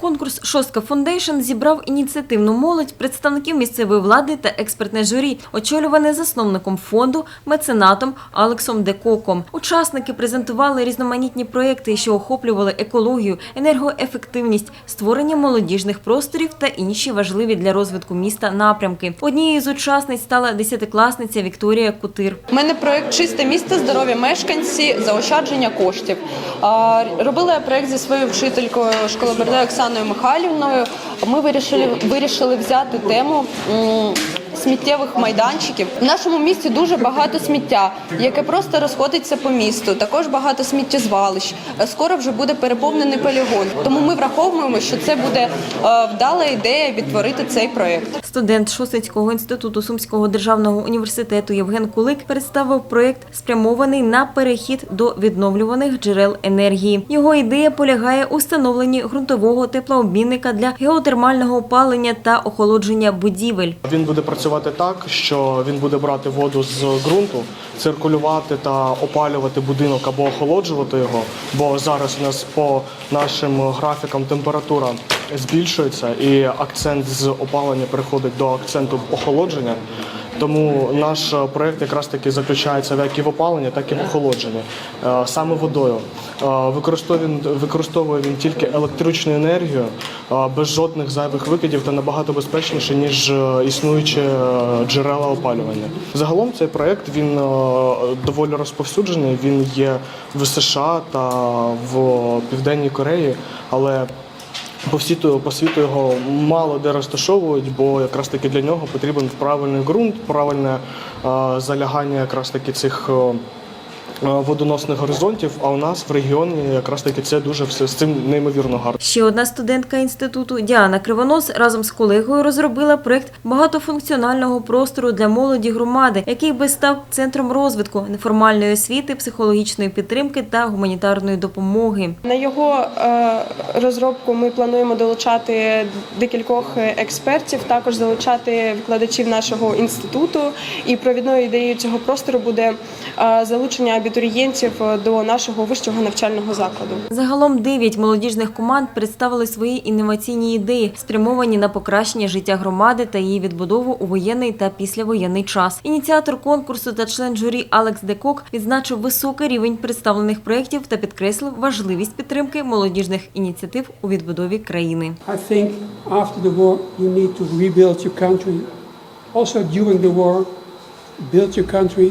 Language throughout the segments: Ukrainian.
Конкурс Шостка Фондейшн зібрав ініціативну молодь, представників місцевої влади та експертне журі, очолюване засновником фонду, меценатом Алексом Декоком. Учасники презентували різноманітні проекти, що охоплювали екологію, енергоефективність, створення молодіжних просторів та інші важливі для розвитку міста напрямки. Однією з учасниць стала десятикласниця Вікторія Кутир. У мене проект Чисте місто, здорові мешканці, заощадження коштів. Робила я проект зі своєю вчителькою школи Берде Оксаною Михайлівною. Ми вирішили, вирішили взяти тему сміттєвих майданчиків. В нашому місті дуже багато сміття, яке просто розходиться по місту. Також багато сміттєзвалищ. Е, Скоро вже буде переповнений полігон. Тому ми враховуємо, що це буде е, вдала ідея відтворити цей проект. Студент Шосицького інституту Сумського державного університету Євген Кулик представив проєкт, спрямований на перехід до відновлюваних джерел енергії. Його ідея полягає у встановленні ґрунтового теплообмінника для геотермального опалення та охолодження будівель. Він буде працювати так, що він буде брати воду з ґрунту, циркулювати та опалювати будинок або охолоджувати його. Бо зараз у нас по нашим графікам температура збільшується і акцент з опалення переходить до акценту охолодження. Тому наш е, проект якраз таки заключається як і в опаленні, так і в охолодженні. Е, Саме водою. Е, Використовує використовує він тільки електричну енергію без жодних зайвих викидів та набагато безпечніше, ніж існуючі джерела опалювання. Загалом цей проект він доволі розповсюджений. Він є в США та в Південній Кореї, але по світу, по світу його мало де розташовують, бо якраз таки для нього потрібен правильний ґрунт, правильне залягання якраз таки цих водоносних горизонтів. А у нас в регіоні якраз таки це дуже все з цим неймовірно гарно. Ще одна студентка інституту Діана Кривонос разом з колегою розробила проект багатофункціонального простору для молоді громади, який би став центром розвитку неформальної освіти, психологічної підтримки та гуманітарної допомоги. На його е, розробку ми плануємо долучати декількох експертів, також залучати викладачів нашого інституту. І провідною ідеєю цього простору буде е, залучення абітурієнтів до нашого вищого навчального закладу. Загалом дев'ять молодіжних команд представили свої інноваційні ідеї, спрямовані на покращення життя громади та її відбудову у воєнний та післявоєнний час. Ініціатор конкурсу та член журі Алекс Декок відзначив високий рівень представлених проєктів та підкреслив важливість підтримки молодіжних ініціатив у відбудові країни. I think after the war, you need to rebuild your country. Also, during the war, build your country.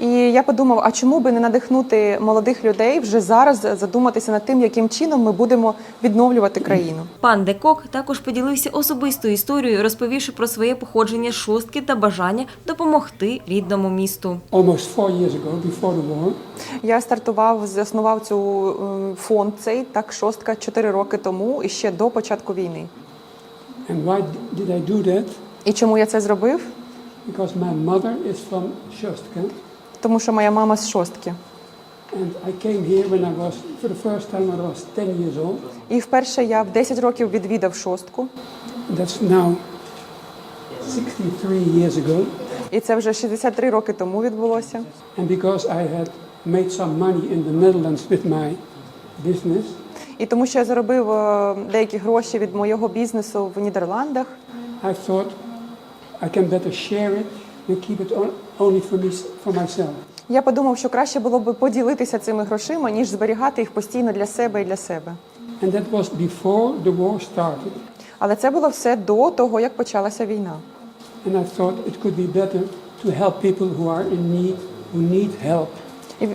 І я подумав, а чому би не надихнути молодих людей вже зараз задуматися над тим, яким чином ми будемо відновлювати країну. Пан Декок також поділився особистою історією, розповівши про своє походження з шостки та бажання допомогти рідному місту. Almost four years ago, before the war, Я стартував, заснував цю е, фонд цей так шостка чотири роки тому і ще до початку війни. and why did I do that? І чому я це зробив? Because my mother is from Shostka, Тому що моя мама з шостки. and I came here when I was, for the first time, when I was 10 years old. І вперше я в 10 років відвідав шостку. That's now 63 years ago. І це вже 63 роки тому відбулося. And because I had made some money in the Netherlands with my business, І тому що я заробив е, деякі гроші від моєго бізнесу в Нідерландах. I thought I can better share it than keep it on- only for me, for myself. Я подумав, що краще було б поділитися цими грошима, ніж зберігати їх постійно для себе і для себе. And that was before the war started. Але це було все до того, як почалася війна. And I thought it could be better to help people who are in need, who need help. І,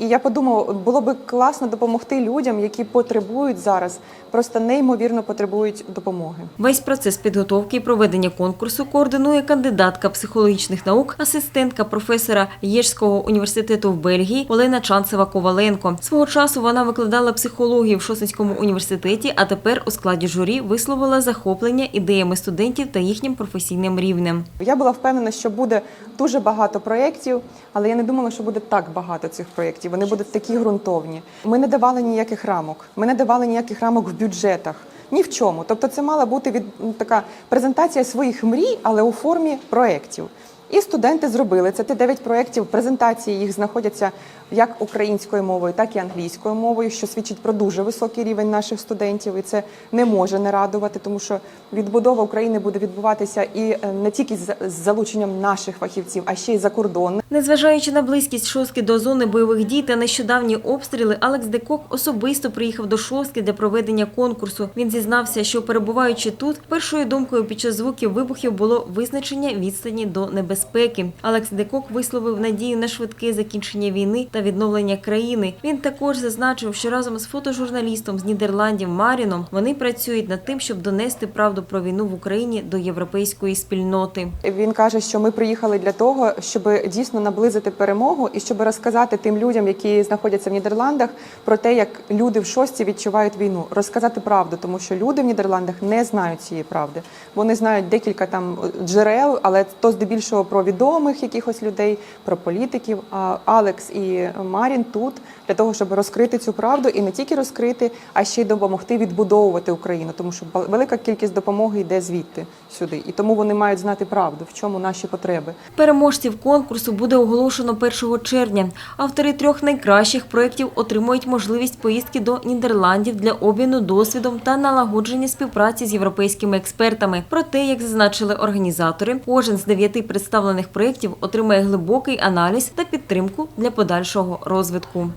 і я подумав, було б класно допомогти людям, які потребують зараз, просто неймовірно потребують допомоги. Весь процес підготовки і проведення конкурсу координує кандидатка психологічних наук, асистентка професора Єжського університету в Бельгії Олена Чанцева Коваленко. Свого часу вона викладала психологію в Шосинському університеті, а тепер у складі журі висловила захоплення ідеями студентів та їхнім професійним рівнем. Я була впевнена, що буде дуже багато проєктів, але я не думала, що буде так багато цих проєктів. Вони будуть такі ґрунтовні. Ми не давали ніяких рамок. Ми не давали ніяких рамок в бюджетах. Ні в чому. Тобто, це мала бути від така презентація своїх мрій, але у формі проєктів. І студенти зробили це. Ті дев'ять проєктів, презентації їх знаходяться як українською мовою, так і англійською мовою, що свідчить про дуже високий рівень наших студентів. І це не може не радувати, тому що відбудова України буде відбуватися і е, не тільки з залученням наших фахівців, а ще й закордонних. Незважаючи на близькість Шостки до зони бойових дій та нещодавні обстріли, Алекс Декок особисто приїхав до Шостки для проведення конкурсу. Він зізнався, що перебуваючи тут, першою думкою під час звуків вибухів було визначення відстані до небезпеки. Алекс Декок висловив надію на швидке закінчення війни та відновлення країни. Він також зазначив, що разом з фотожурналістом з Нідерландів Маріном вони працюють над тим, щоб донести правду про війну в Україні до європейської спільноти. Він каже, що ми приїхали для того, щоб дійсно наблизити перемогу і щоб розказати тим людям, які знаходяться в Нідерландах, про те, як люди в шості відчувають війну, розказати правду, тому що люди в Нідерландах не знають цієї правди. Вони знають декілька там джерел, але то здебільшого про відомих якихось людей, про політиків. А Алекс і Марін тут для того, щоб розкрити цю правду і не тільки розкрити, а ще й допомогти відбудовувати Україну, тому що велика кількість допомоги йде звідти сюди, і тому вони мають знати правду, в чому наші потреби. Переможців конкурсу буде оголошено 1 червня. Автори трьох найкращих проєктів отримують можливість поїздки до Нідерландів для обміну досвідом та налагодження співпраці з європейськими експертами. Проте, як зазначили організатори, кожен з дев'яти представлених проєктів отримає глибокий аналіз та підтримку для подальшого розвитку.